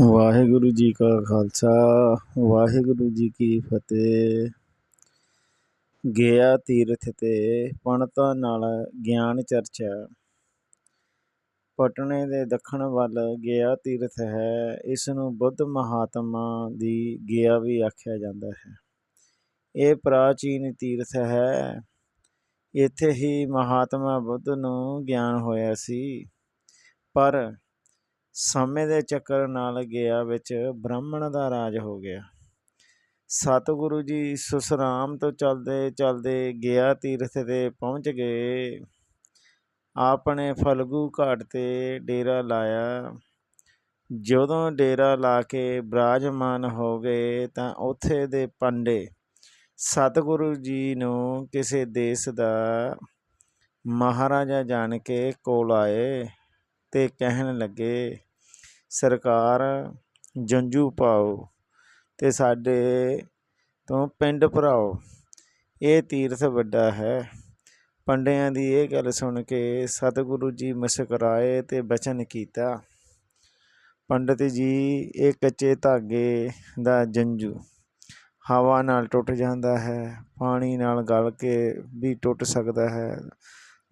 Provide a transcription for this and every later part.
ਵਾਹਿਗੁਰੂ ਜੀ ਕਾ ਖਾਲਸਾ, ਵਾਹਿਗੁਰੂ ਜੀ ਕੀ ਫਤਿਹ। ਗਿਆ ਤੀਰਥ ਤੇ ਪੰਡਤਾਂ ਨਾਲ ਗਿਆਨ ਚਰਚਾ। ਪਟਨੇ ਦੇ ਦੱਖਣ ਵੱਲ ਗਿਆ ਤੀਰਥ ਹੈ, ਇਸ ਨੂੰ ਬੁੱਧ ਮਹਾਤਮਾ ਦੀ ਗਿਆ ਵੀ ਆਖਿਆ ਜਾਂਦਾ ਹੈ। ਇਹ ਪ੍ਰਾਚੀਨ ਤੀਰਥ ਹੈ, ਇੱਥੇ ਹੀ ਮਹਾਤਮਾ ਬੁੱਧ ਨੂੰ ਗਿਆਨ ਹੋਇਆ ਸੀ। ਪਰ ਸਮੇਂ ਦੇ ਚੱਕਰ ਨਾਲ ਗਿਆ ਵਿੱਚ ਬ੍ਰਾਹਮਣ ਦਾ ਰਾਜ ਹੋ ਗਿਆ। ਸਤਿਗੁਰੂ ਜੀ ਸੁਸਰਾਮ ਤੋਂ ਚੱਲਦੇ ਚਲਦੇ ਗਿਆ ਤੀਰਥ ਤੇ ਪਹੁੰਚ ਗਏ। ਆਪਣੇ ਫਲਗੂ ਘਾਟ ਤੇ ਡੇਰਾ ਲਾਇਆ। ਜਦੋਂ ਡੇਰਾ ਲਾ ਕੇ ਬਰਾਜਮਾਨ ਹੋ ਗਏ ਤਾਂ ਉੱਥੇ ਦੇ ਪੰਡੇ ਸਤਿਗੁਰੂ ਜੀ ਨੂੰ ਕਿਸੇ ਦੇਸ਼ ਦਾ ਮਹਾਰਾਜਾ ਜਾਣ ਕੇ ਕੋਲ ਆਏ ਤੇ ਕਹਿਣ ਲੱਗੇ ਸਰਕਾਰ, ਜੰਜੂ ਪਾਓ ਅਤੇ ਸਾਡੇ ਤੋਂ ਪਿੰਡ ਭਰਾਓ, ਇਹ ਤੀਰਥ ਵੱਡਾ ਹੈ। ਪੰਡਿਆਂ ਦੀ ਇਹ ਗੱਲ ਸੁਣ ਕੇ ਸਤਿਗੁਰੂ ਜੀ ਮੁਸਕਰਾਏ ਅਤੇ ਬਚਨ ਕੀਤਾ। ਪੰਡਤ ਜੀ, ਇਹ ਕੱਚੇ ਧਾਗੇ ਦਾ ਜੰਜੂ, ਹਵਾ ਨਾਲ ਟੁੱਟ ਜਾਂਦਾ ਹੈ, ਪਾਣੀ ਨਾਲ ਗਲ ਕੇ ਵੀ ਟੁੱਟ ਸਕਦਾ ਹੈ।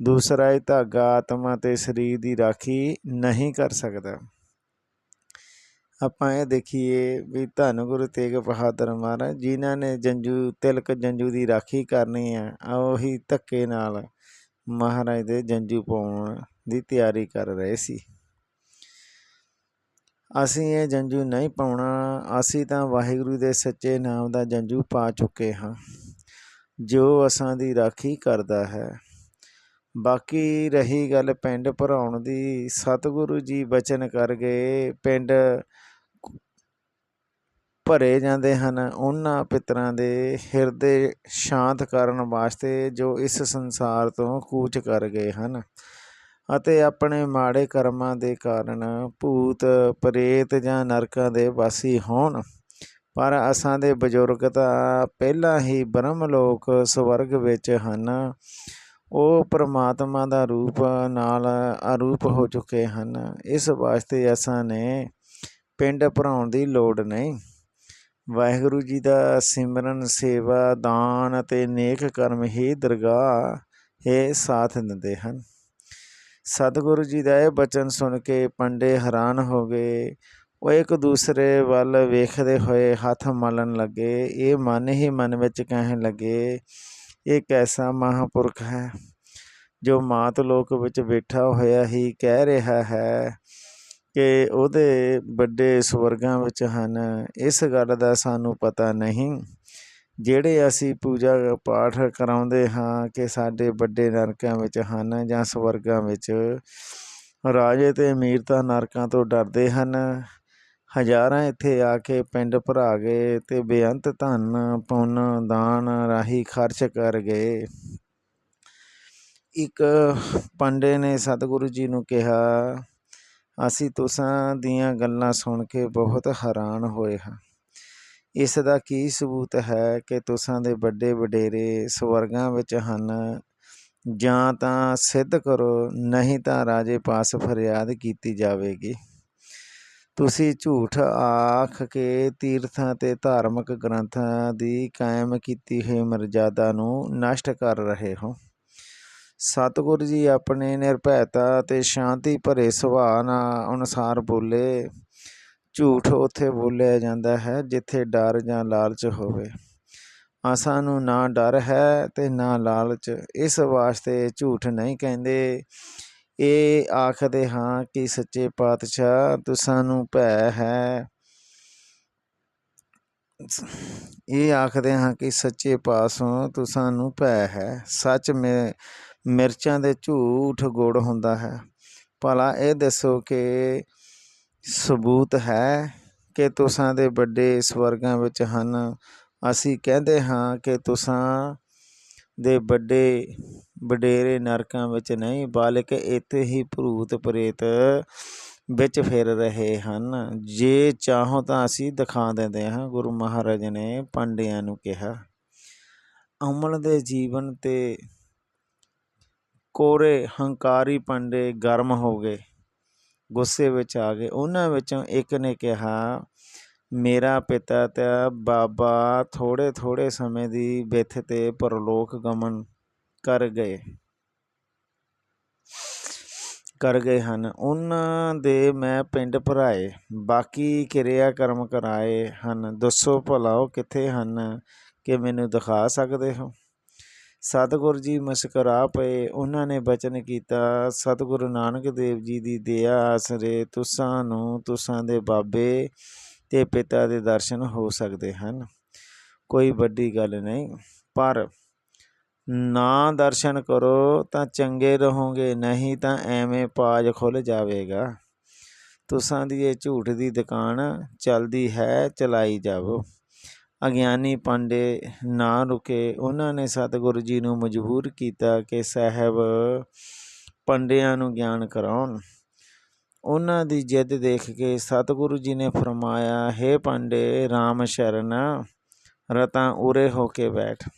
ਦੂਸਰਾ, ਇਹ ਧਾਗਾ ਆਤਮਾ ਤੇ ਸਰੀਰ ਦੀ ਰਾਖੀ ਨਹੀਂ ਕਰ ਸਕਦਾ। ਆਪਾਂ ਇਹ ਦੇਖੀਏ ਵੀ ਧੰਨ ਗੁਰੂ ਤੇਗ ਬਹਾਦਰ ਮਹਾਰਾਜ, ਜਿਨ੍ਹਾਂ ਨੇ ਜੰਜੂ, ਤਿਲਕ ਜੰਜੂ ਦੀ ਰਾਖੀ ਕਰਨੀ ਆ ਉਹੀ ਧੱਕੇ ਨਾਲ ਮਹਾਰਾਜ ਦੇ ਜੰਜੂ ਪਾਉਣ ਦੀ ਤਿਆਰੀ ਕਰ ਰਹੇ ਸੀ। ਅਸੀਂ ਇਹ ਜੰਜੂ ਨਹੀਂ ਪਾਉਣਾ, ਅਸੀਂ ਤਾਂ ਵਾਹਿਗੁਰੂ ਦੇ ਸੱਚੇ ਨਾਮ ਦਾ ਜੰਜੂ ਪਾ ਚੁੱਕੇ ਹਾਂ, ਜੋ ਅਸਾਂ ਦੀ ਰਾਖੀ ਕਰਦਾ ਹੈ। ਬਾਕੀ ਰਹੀ ਗੱਲ ਪਿੰਡ ਭਰਾਉਣ ਦੀ, ਸਤਿਗੁਰੂ ਜੀ ਬਚਨ ਕਰ ਗਏ, ਪਿੰਡ ਭਰੇ ਜਾਂਦੇ ਹਨ। ਉਹਨਾਂ ਪਿਤਰਾਂ ਦੇ ਹਿਰਦੇ ਸ਼ਾਂਤ ਕਰਨ ਵਾਸਤੇ ਜੋ ਇਸ ਸੰਸਾਰ ਤੋਂ ਕੂਚ ਕਰ ਗਏ ਹਨ ਅਤੇ ਆਪਣੇ ਮਾੜੇ ਕਰਮਾਂ ਦੇ ਕਾਰਨ ਭੂਤ, ਪ੍ਰੇਤ ਜਾਂ ਨਰਕਾਂ ਦੇ ਵਾਸੀ ਹੋਣ। ਪਰ ਅਸਾਂ ਦੇ ਬਜ਼ੁਰਗ ਤਾਂ ਪਹਿਲਾਂ ਹੀ ਬ੍ਰਹਮ ਲੋਕ ਸਵਰਗ ਵਿੱਚ ਹਨ। ਉਹ ਪ੍ਰਮਾਤਮਾ ਦਾ ਰੂਪ ਨਾਲ ਅਰੂਪ ਹੋ ਚੁੱਕੇ ਹਨ। ਇਸ ਵਾਸਤੇ ਅਸਾਂ ਨੇ ਪਿੰਡ ਭਰਾਉਣ ਦੀ ਲੋੜ ਨਹੀਂ। ਵਾਹਿਗੁਰੂ ਜੀ ਦਾ ਸਿਮਰਨ, ਸੇਵਾ, ਦਾਨ ਅਤੇ ਨੇਕ ਕਰਮ ਹੀ ਦਰਗਾਹ ਇਹ ਸਾਥ ਦਿੰਦੇ ਹਨ। ਸਤਿਗੁਰੂ ਜੀ ਦਾ ਇਹ ਬਚਨ ਸੁਣ ਕੇ ਪੰਡੇ ਹੈਰਾਨ ਹੋ ਗਏ। ਉਹ ਇੱਕ ਦੂਸਰੇ ਵੱਲ ਵੇਖਦੇ ਹੋਏ ਹੱਥ ਮਲਣ ਲੱਗੇ। ਇਹ ਮਨ ਹੀ ਮਨ ਵਿੱਚ ਕਹਿਣ ਲੱਗੇ, ਇਹ ਕੈਸਾ ਮਹਾਪੁਰਖ ਹੈ, ਜੋ ਮਾਤ ਲੋਕ ਵਿੱਚ ਬੈਠਾ ਹੋਇਆ ਹੀ ਕਹਿ ਰਿਹਾ ਹੈ। ਕਿ ਉਹਦੇ ਵੱਡੇ ਸਵਰਗਾਂ ਵਿੱਚ ਹਨ, ਇਸ ਗੱਲ ਦਾ ਸਾਨੂੰ ਪਤਾ ਨਹੀਂ। ਜਿਹੜੇ ਅਸੀਂ ਪੂਜਾ ਪਾਠ ਕਰਾਉਂਦੇ ਹਾਂ ਕਿ ਸਾਡੇ ਵੱਡੇ ਨਰਕਾਂ ਵਿੱਚ ਹਨ ਜਾਂ ਸਵਰਗਾਂ ਵਿੱਚ, ਰਾਜੇ ਤੇ ਅਮੀਰ ਤਾਂ ਨਰਕਾਂ ਤੋਂ ਡਰਦੇ ਹਨ। ਹਜ਼ਾਰਾਂ ਇੱਥੇ ਆ ਕੇ ਪਿੰਡ ਭਰਾ ਗਏ ਤੇ ਬੇਅੰਤ ਧਨ, ਪੁੰਨ, ਦਾਨ ਰਾਹੀ ਖਰਚ ਕਰ ਗਏ। ਇੱਕ ਪੰਡੇ ਨੇ ਸਤਿਗੁਰੂ ਜੀ ਨੂੰ ਕਿਹਾ ਅਸੀਂ ਤੁਸਾਂ ਦੀਆਂ ਗੱਲਾਂ ਸੁਣ ਕੇ ਬਹੁਤ ਹੈਰਾਨ ਹੋਏ ਹਾਂ। ਇਸ ਦਾ ਕੀ ਸਬੂਤ ਹੈ ਕਿ ਤੁਸਾਂ ਦੇ ਵੱਡੇ ਵਡੇਰੇ ਸਵਰਗਾਂ ਵਿੱਚ ਹਨ? ਜਾਂ ਤਾਂ ਸਿੱਧ ਕਰੋ, ਨਹੀਂ ਤਾਂ ਰਾਜੇ ਪਾਸ ਫਰਿਆਦ ਕੀਤੀ ਜਾਵੇਗੀ। ਤੁਸੀਂ ਝੂਠ ਆਖ ਕੇ ਤੀਰਥਾਂ ਤੇ ਧਾਰਮਿਕ ਗ੍ਰੰਥਾਂ ਦੀ ਕਾਇਮ ਕੀਤੀ ਹੋਈ ਮਰਜ਼ਾਦਾ ਨੂੰ ਨਸ਼ਟ ਕਰ ਰਹੇ ਹੋ। ਸਤਿਗੁਰੂ ਜੀ ਆਪਣੇ ਨਿਰਭੈਤਾ ਅਤੇ ਸ਼ਾਂਤੀ ਭਰੇ ਸੁਭਾਅ ਨਾਲ ਅਨੁਸਾਰ ਬੋਲੇ। ਝੂਠ ਉੱਥੇ ਬੋਲਿਆ ਜਾਂਦਾ ਹੈ ਜਿੱਥੇ ਡਰ ਜਾਂ ਲਾਲਚ ਹੋਵੇ। ਆਸਾਂ ਨੂੰ ਨਾ ਡਰ ਹੈ ਤੇ ਨਾ ਲਾਲਚ। ਇਸ ਵਾਸਤੇ ਝੂਠ ਨਹੀਂ ਕਹਿੰਦੇ। ਇਹ ਆਖਦੇ ਹਾਂ ਕਿ ਸੱਚੇ ਪਾਤਸ਼ਾਹ ਤੁਸਾਂ ਨੂੰ ਭੈ ਹੈ। ਇਹ ਆਖਦੇ ਹਾਂ ਕਿ ਸੱਚੇ ਪਾਸੋਂ ਤੁਸਾਂ ਨੂੰ ਭੈ ਹੈ। ਸੱਚ ਮੇ ਮਿਰਚਾਂ ਦੇ ਝੂਠ ਗੁੜ ਹੁੰਦਾ ਹੈ। ਭਲਾ ਇਹ ਦੱਸੋ ਕਿ ਸਬੂਤ ਹੈ ਕਿ ਤੁਸਾਂ ਦੇ ਵੱਡੇ ਸਵਰਗਾਂ ਵਿੱਚ ਹਨ। ਅਸੀਂ ਕਹਿੰਦੇ ਹਾਂ ਕਿ ਤੁਸਾਂ ਦੇ ਵੱਡੇ ਵਡੇਰੇ ਨਰਕਾਂ ਵਿੱਚ ਨਹੀਂ, ਬਲਕਿ ਇੱਥੇ ਹੀ ਭੂਤ ਪ੍ਰੇਤ ਵਿੱਚ ਫਿਰ ਰਹੇ ਹਨ। ਜੇ ਚਾਹੋ ਤਾਂ ਅਸੀਂ ਦਿਖਾ ਦਿੰਦੇ ਹਾਂ, ਗੁਰੂ ਮਹਾਰਾਜ ਨੇ ਪਾਂਡਿਆਂ ਨੂੰ ਕਿਹਾ। ਅਮਲ ਦੇ ਜੀਵਨ ਤੇ ਕੋਰੇ ਹੰਕਾਰੀ ਪੰਡੇ ਗਰਮ ਹੋ ਗਏ। ਗੁੱਸੇ ਵਿੱਚ ਆ ਗਏ। ਉਹਨਾਂ ਵਿੱਚੋਂ ਇੱਕ ਨੇ ਕਿਹਾ, ਮੇਰਾ ਪਿਤਾ ਤਾਂ ਬਾਬਾ ਥੋੜੇ ਥੋੜੇ ਸਮੇਂ ਦੀ ਬਿੱਥ ਤੇ ਪਰਲੋਕ ਗਮਨ ਕਰ ਗਏ। ਕਰ ਗਏ ਹਨ। ਉਹਨਾਂ ਦੇ ਮੈਂ ਪਿੰਡ ਭਰਾਏ। ਬਾਕੀ ਕਿਰਿਆ ਕਰਮ ਕਰਾਏ ਹਨ। ਦੱਸੋ ਭਲਾ ਉਹ ਕਿੱਥੇ ਹਨ? ਕਿ ਮੈਨੂੰ ਦਿਖਾ ਸਕਦੇ ਹੋ? ਸਤਿਗੁਰੂ ਜੀ ਮੁਸਕਰਾ ਪਏ, ਉਹਨਾਂ ਨੇ ਬਚਨ ਕੀਤਾ, ਸਤਿਗੁਰੂ ਨਾਨਕ ਦੇਵ ਜੀ ਦੀ ਦਇਆ ਆਸਰੇ ਤੁਸਾਂ ਨੂੰ ਤੁਸਾਂ ਦੇ ਬਾਬੇ ਤੇ ਪਿਤਾ ਦੇ ਦਰਸ਼ਨ ਹੋ ਸਕਦੇ ਹਨ। ਕੋਈ ਵੱਡੀ ਗੱਲ ਨਹੀਂ, ਪਰ ਨਾ ਦਰਸ਼ਨ ਕਰੋ ਤਾਂ ਚੰਗੇ ਰਹੋਗੇ, ਨਹੀਂ ਤਾਂ ਐਵੇਂ ਪਾਜ ਖੁੱਲ ਜਾਵੇਗਾ। ਤੁਸਾਂ ਦੀ ਇਹ ਝੂਠ ਦੀ ਦੁਕਾਨ ਚੱਲਦੀ ਹੈ, ਚਲਾਈ ਜਾਵੋ। ਅਗਿਆਨੀ ਪਾਂਡੇ ਨਾ ਰੁਕੇ। ਉਹਨਾਂ ਨੇ ਸਤਿਗੁਰੂ ਜੀ ਨੂੰ ਮਜਬੂਰ ਕੀਤਾ ਕਿ ਸਾਹਿਬ ਪੰਡਿਆਂ ਨੂੰ ਗਿਆਨ ਕਰਾਉਣ। ਉਹਨਾਂ ਦੀ ਜਿੱਦ ਦੇਖ ਕੇ ਸਤਿਗੁਰੂ ਜੀ ਨੇ ਫਰਮਾਇਆ हे ਪੰਡੇ RAM ਸ਼ਰਨ, ਰਤਾ ਉਰੇ ਹੋ ਕੇ ਬੈਠ।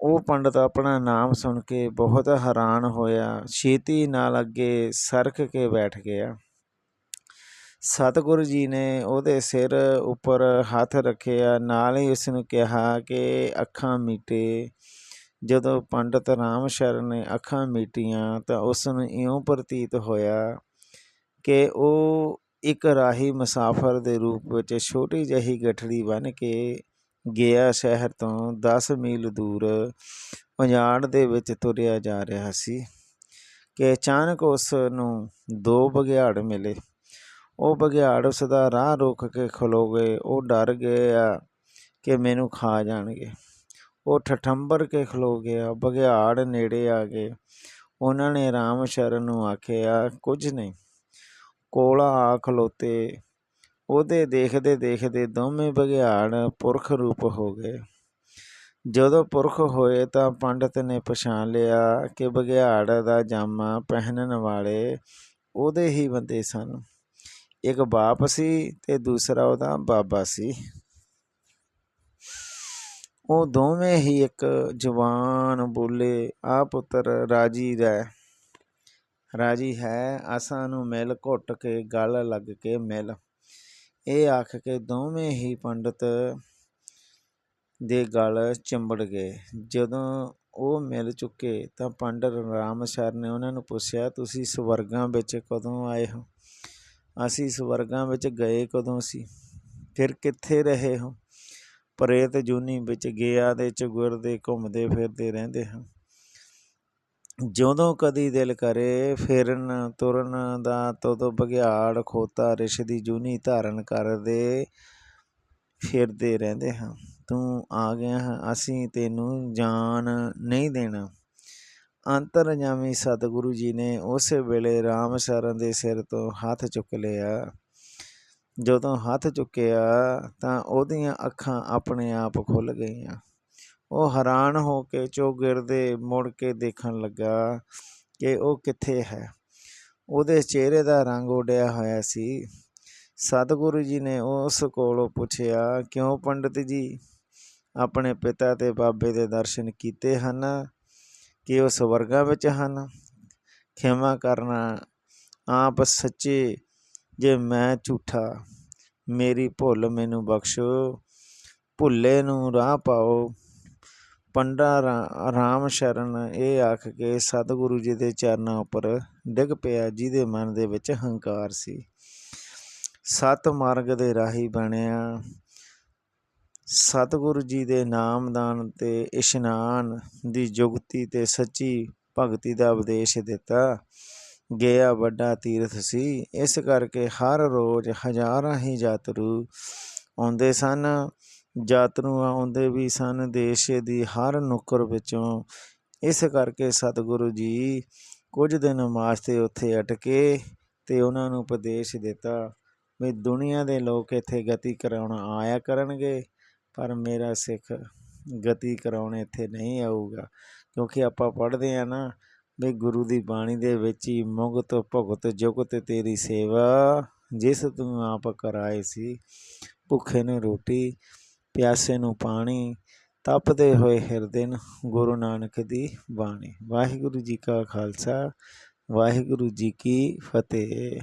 ਉਹ ਪੰਡਤ ਆਪਣਾ ਨਾਮ ਸੁਣ ਕੇ ਬਹੁਤ ਹੈਰਾਨ ਹੋਇਆ। ਛੇਤੀ ਨਾਲ ਅੱਗੇ ਸਰਕ ਕੇ ਬੈਠ ਗਿਆ। ਸਤਿਗੁਰੂ ਜੀ ਨੇ ਉਹਦੇ ਸਿਰ ਉੱਪਰ ਹੱਥ ਰੱਖਿਆ, ਨਾਲ ਹੀ ਉਸ ਨੂੰ ਕਿਹਾ ਕਿ ਅੱਖਾਂ ਮੀਟੇ। ਜਦੋਂ ਪੰਡਤ ਰਾਮ ਸ਼ਰਨ ਨੇ ਅੱਖਾਂ ਮੀਟੀਆਂ ਤਾਂ ਉਸ ਨੂੰ ਇਉਂ ਪ੍ਰਤੀਤ ਹੋਇਆ ਕਿ ਉਹ ਇੱਕ ਰਾਹੀ ਮੁਸਾਫਰ ਦੇ ਰੂਪ ਵਿੱਚ ਛੋਟੀ ਜਿਹੀ ਗਠੜੀ ਬਣ ਕੇ ਗਿਆ ਸ਼ਹਿਰ ਤੋਂ 10 ਮੀਲ ਦੂਰ ਉਜਾੜ ਦੇ ਵਿੱਚ ਤੁਰਿਆ ਜਾ ਰਿਹਾ ਸੀ ਕਿ ਅਚਾਨਕ ਉਸ ਨੂੰ ਦੋ ਬਘਿਆੜ ਮਿਲੇ। ਉਹ ਬਘਿਆੜ ਉਸ ਦਾ ਰਾਹ ਰੋਕ ਕੇ ਖਲੋ ਗਏ ਉਹ ਡਰ ਗਏ ਆ ਕਿ ਮੈਨੂੰ ਖਾ ਜਾਣਗੇ। ਉਹ ਠਠੰਬਰ ਕੇ ਖਲੋ ਗਿਆ ਬਘਿਆੜ ਨੇੜੇ ਆ ਗਏ। ਉਹਨਾਂ ਨੇ ਰਾਮ ਸ਼ਰਨ ਨੂੰ ਆਖਿਆ, ਕੁਝ ਨਹੀਂ। ਕੋਲਾ ਆ ਖਲੋਤੇ। ਉਹਦੇ ਦੇਖਦੇ ਦੇਖਦੇ ਦੋਵੇਂ ਬਘਿਆੜ ਪੁਰਖ ਰੂਪ ਹੋ ਗਏ। ਜਦੋਂ ਪੁਰਖ ਹੋਏ ਤਾਂ ਪੰਡਤ ਨੇ ਪਛਾਣ ਲਿਆ ਕਿ ਬਘਿਆੜ ਦਾ ਜਾਮਾ ਪਹਿਨਣ ਵਾਲੇ ਉਹਦੇ ਹੀ ਬੰਦੇ ਸਨ। ਇੱਕ ਬਾਪ ਸੀ ਤੇ ਦੂਸਰਾ ਉਹਦਾ ਬਾਬਾ ਸੀ। ਉਹ ਦੋਵੇਂ ਹੀ ਇੱਕ ਜਵਾਨ ਬੋਲੇ ਆ ਪੁੱਤਰ ਰਾਜੀ ਰਹਿ। ਰਾਜੀ ਹੈ ਅਸਾਂ ਨੂੰ ਮਿਲ, ਘੁੱਟ ਕੇ ਗਲ ਲੱਗ ਕੇ ਮਿਲ। ਇਹ ਆਖ ਕੇ ਦੋਵੇਂ ਹੀ ਪੰਡਤ ਦੇ ਗਲ ਚਿੰਬੜ ਗਏ। ਜਦੋਂ ਉਹ ਮਿਲ ਚੁੱਕੇ ਤਾਂ ਪੰਡਤ ਰਾਮ ਸ਼ਰ ਨੇ ਉਹਨਾਂ ਨੂੰ ਪੁੱਛਿਆ, ਤੁਸੀਂ ਸਵਰਗਾਂ ਵਿੱਚ ਕਦੋਂ ਆਏ ਹੋ? ਅਸੀਂ ਸਵਰਗਾਂ ਵਿੱਚ ਗਏ ਕਦੋਂ ਸੀ? ਫਿਰ ਕਿੱਥੇ ਰਹੇ ਹੋ? ਪ੍ਰੇਤ ਜੂਨੀ ਵਿੱਚ ਗਿਆ ਦੇ ਚੁਗਰਦੇ ਘੁੰਮਦੇ ਫਿਰਦੇ ਰਹਿੰਦੇ ਹਾਂ। ਜਦੋਂ ਕਦੀ ਦਿਲ ਕਰੇ ਫਿਰਨ ਤੁਰਨ ਦਾ, ਤਦੋਂ ਬਘਿਆੜ ਖੋਤਾ ਰਿਸ਼ ਦੀ ਜੂਨੀ ਧਾਰਨ ਕਰਦੇ ਫਿਰਦੇ ਰਹਿੰਦੇ ਹਾਂ। ਤੂੰ ਆ ਗਿਆ ਹੈ, ਅਸੀਂ ਤੈਨੂੰ ਜਾਨ ਨਹੀਂ ਦੇਣਾ। ਅੰਤਰਜਾਮੀ ਸਤਿਗੁਰੂ ਜੀ ਨੇ ਉਸੇ ਵੇਲੇ ਰਾਮ ਸ਼ਰਨ ਦੇ ਸਿਰ ਤੋਂ ਹੱਥ ਚੁੱਕ ਲਿਆ ਜਦੋਂ ਹੱਥ ਚੁੱਕਿਆ ਤਾਂ ਉਹਦੀਆਂ ਅੱਖਾਂ ਆਪਣੇ ਆਪ ਖੁੱਲ ਗਈਆਂ ਉਹ ਹੈਰਾਨ ਹੋ ਕੇ ਚੌਗਿਰਦੇ ਮੁੜ ਕੇ ਦੇਖਣ ਲੱਗਾ ਕਿ ਉਹ ਕਿੱਥੇ ਹੈ ਉਹਦੇ ਚਿਹਰੇ ਦਾ ਰੰਗ ਉੱਡਿਆ ਹੋਇਆ ਸੀ ਸਤਿਗੁਰੂ ਜੀ ਨੇ ਉਸ ਕੋਲੋਂ ਪੁੱਛਿਆ ਕਿਉਂ ਪੰਡਤ ਜੀ ਆਪਣੇ ਪਿਤਾ ਤੇ ਬਾਬੇ ਦੇ ਦਰਸ਼ਨ ਕੀਤੇ ਹਨ ਕਿ ਉਹ ਸਵਰਗਾਂ ਵਿੱਚ ਹਨ। ਖਿਮਾ ਕਰਨਾ ਆਪ ਸੱਚੇ, ਜੇ ਮੈਂ ਝੂਠਾ, ਮੇਰੀ ਭੁੱਲ ਮੈਨੂੰ ਬਖਸ਼ੋ, ਭੁੱਲੇ ਨੂੰ ਰਾਹ ਪਾਓ। ਪੰਡਾ ਰਾਮ ਸ਼ਰਨ ਇਹ ਆਖ ਕੇ ਸਤਿਗੁਰੂ ਜੀ ਦੇ ਚਰਨਾਂ ਉੱਪਰ ਡਿੱਗ ਪਿਆ, ਜਿਹਦੇ ਮਨ ਦੇ ਵਿੱਚ ਹੰਕਾਰ ਸੀ। ਸਤ ਮਾਰਗ ਦੇ ਰਾਹੀ ਬਣਿਆ ਸਤਿਗੁਰੂ ਜੀ ਦੇ ਨਾਮਦਾਨ ਤੇ ਇਸ਼ਨਾਨ ਦੀ ਜੁਗਤੀ ਤੇ ਸੱਚੀ ਭਗਤੀ ਦਾ ਉਪਦੇਸ਼ ਦਿੱਤਾ। ਗਿਆ ਵੱਡਾ ਤੀਰਥ ਸੀ। ਇਸ ਕਰਕੇ ਹਰ ਰੋਜ਼ ਹਜ਼ਾਰਾਂ ਹੀ ਯਾਤਰੂ ਆਉਂਦੇ ਸਨ। ਯਾਤਰੂ ਆਉਂਦੇ ਵੀ ਸਨ। ਦੇਸ਼ ਦੀ ਹਰ ਨੁੱਕਰ ਵਿੱਚੋਂ ਇਸ ਕਰਕੇ ਸਤਿਗੁਰੂ ਜੀ ਕੁਝ ਦਿਨ ਵਾਸਤੇ ਉੱਥੇ ਅਟਕੇ ਤੇ ਉਹਨਾਂ ਨੂੰ ਉਪਦੇਸ਼ ਦਿੱਤਾ ਵੀ ਦੁਨੀਆ ਦੇ ਲੋਕ ਇੱਥੇ ਗਤੀ ਕਰਾਉਣ ਆਇਆ ਕਰਨਗੇ। ਪਰ ਮੇਰਾ ਸਿੱਖ ਗਤੀ ਕਰਾਉਣ ਇੱਥੇ ਨਹੀਂ ਆਊਗਾ। ਕਿਉਂਕਿ ਆਪਾਂ ਪੜ੍ਹਦੇ ਆ ਨਾ ਵੀ ਗੁਰੂ ਦੀ ਬਾਣੀ ਦੇ ਵਿੱਚ ਹੀ ਮੁਗਤ ਭੁਗਤ ਜੁਗਤ ਤੇਰੀ ਸੇਵਾ ਜਿਸ ਤੂੰ ਆਪ ਕਰਾਏ ਸੀ। ਭੁੱਖੇ ਨੂੰ ਰੋਟੀ, ਪਿਆਸੇ ਨੂੰ ਪਾਣੀ, ਤਪਦੇ ਹੋਏ ਹਿਰਦੇ ਨੂੰ ਗੁਰੂ ਨਾਨਕ ਦੀ ਬਾਣੀ। ਵਾਹਿਗੁਰੂ ਜੀ ਕਾ ਖਾਲਸਾ, ਵਾਹਿਗੁਰੂ ਜੀ ਕੀ ਫਤਿਹ।